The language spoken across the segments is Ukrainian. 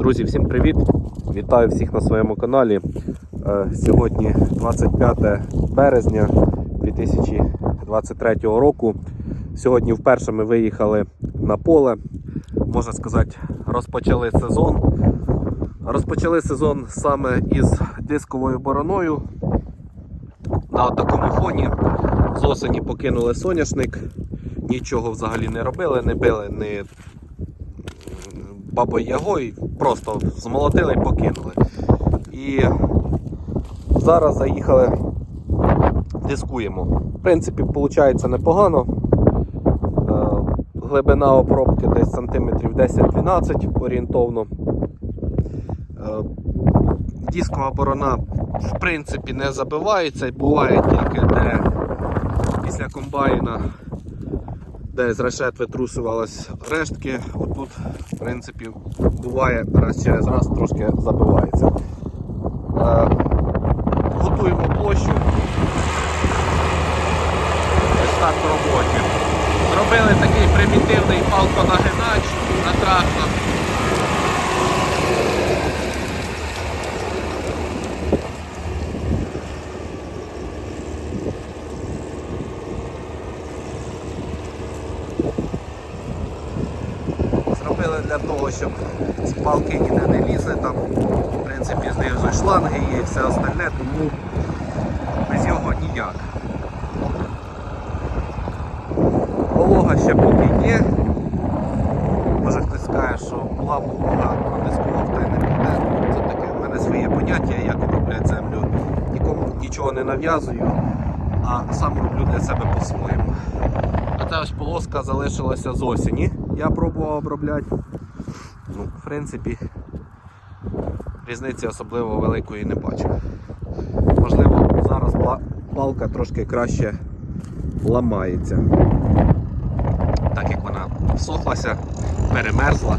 Друзі, всім привіт! Вітаю всіх на своєму каналі. Е, Сьогодні 25 березня 2023 року. Сьогодні вперше ми виїхали на поле. Можна сказати, розпочали сезон. Розпочали сезон саме із дисковою бороною. На такому фоні з осені покинули соняшник, нічого взагалі не робили, не били ні бабою Ягою, просто змолотили і покинули. І зараз заїхали, дискуємо. В принципі, виходить непогано. Е, Глибина обробки десь сантиметрів 10-12 орієнтовно. Е, Дискова борона в принципі не забивається, буває тільки де після комбайна де з решет витрусувалось рештки. Отут, в принципі, буває раз через раз трошки забивається. Е, готуємо площу. Ось так в роботі. Зробили такий примітивний палко на трактор. Зробили для того, щоб ці палки ніде не лізли, там в принципі знизу шланги є і все остальне, тому без його ніяк. Волога ще поки є. Може хтось скаже, що була волога, дискував та й не буде. Це таке в мене своє поняття, як обробляти землю. Нікому нічого не нав'язую, а сам роблю для себе по-своєму. А ця ось полоска залишилася з осені. Я пробував обробляти. Ну, в принципі, різниці особливо великої не бачу. Можливо, зараз палка трошки краще ламається. Так як вона всохлася, перемерзла.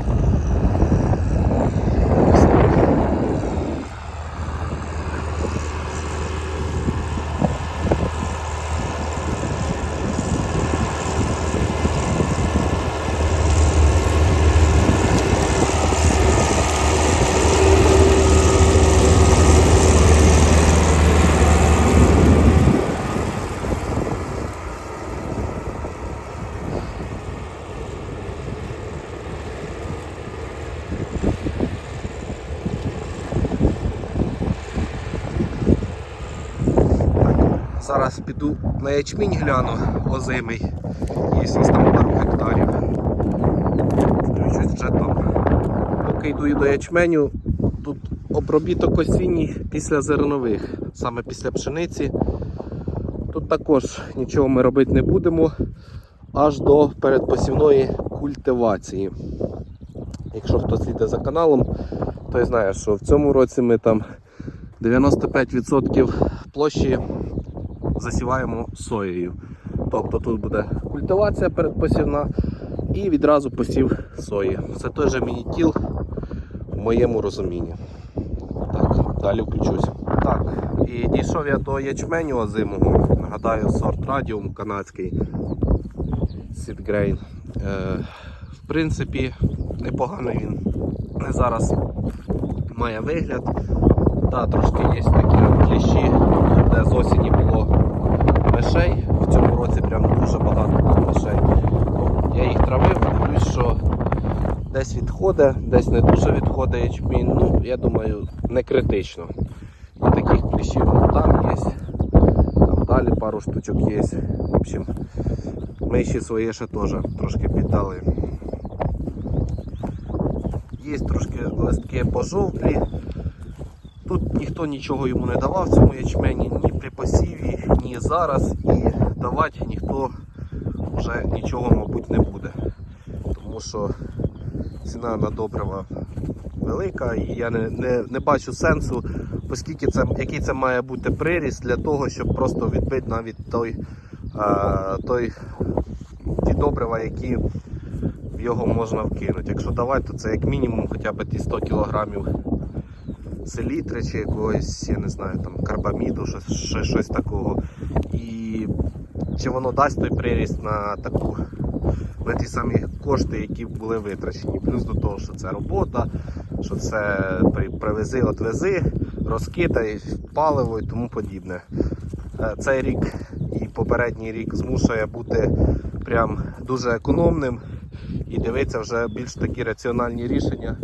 Зараз піду на ячмінь гляну озимий. Є там пару гектарів. Включусь вже там. Поки йду і до ячменю, тут обробіток осінній після зернових, саме після пшениці. Тут також нічого ми робити не будемо аж до передпосівної культивації. Якщо хтось слідить за каналом, той знає, що в цьому році ми там 95% площі засіваємо соєю. Тобто тут буде культивація передпосівна і відразу посів сої. Це той же мінітіл в моєму розумінні. Так, далі включусь. Так, і дійшов я до ячменю озимого. Нагадаю, сорт радіум канадський Сідгрейн. Е, в принципі, непоганий він зараз має вигляд. Та, трошки є такі кліщі, де з осені було мишей. В цьому році прям дуже багато було мишей. Ну, Я їх травив, дивлюсь, що десь відходить, десь не дуже відходить ячмінь. Ну, я думаю, не критично. І таких кліщів ну, там є. Там далі пару штучок є. В общем, миші своє ще теж трошки піддали. Є трошки листки пожовклі. Тут ніхто нічого йому не давав цьому ячмені, ні при посіві, ні зараз. І давати ніхто вже нічого, мабуть, не буде. Тому що ціна на добрива велика і я не, не, не бачу сенсу, оскільки це, який це має бути приріст для того, щоб просто відбити навіть той, а, той, ті добрива, які в його можна вкинути. Якщо давати, то це як мінімум хоча б ті 100 кілограмів селітри чи якогось, я не знаю, там карбаміду, щось, щось такого. І чи воно дасть той приріст на таку на ті самі кошти, які були витрачені. Плюс до того, що це робота, що це привези, отвези, розкидай, паливо і тому подібне. Е, Цей рік і попередній рік змушує бути прям дуже економним і дивитися вже більш такі раціональні рішення,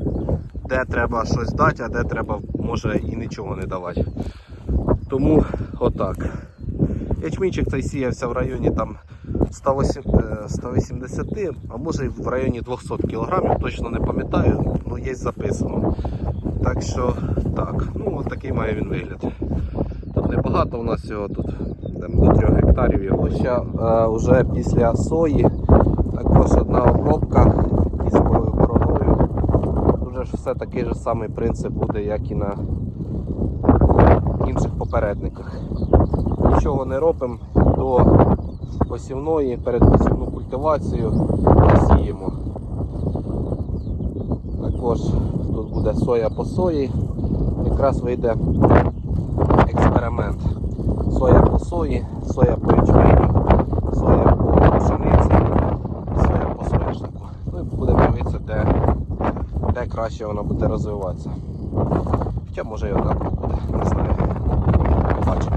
де треба щось дати, а де треба може і нічого не давати. Тому отак. Ячмінчик цей сіявся в районі там 108 е, 180, а може і в районі 200 кг, точно не пам'ятаю, ну є записано. Так що так, ну от такий має він вигляд. Тут небагато у нас його тут там, до 3 гектарів. Ще е, вже після сої також одна обробка. Ж все такий же самий принцип буде, як і на інших попередниках. Нічого не робимо до посівної, передпосівну культивацію сіємо. Також тут буде соя по сої. Якраз вийде експеримент. Соя по сої, соя по ячменю, соя по пшениці соя по соняшнику. Ну і будемо дивитися, де, де краще воно буде розвиватися. Хоча може і однаково буде, не знаю. Побачимо.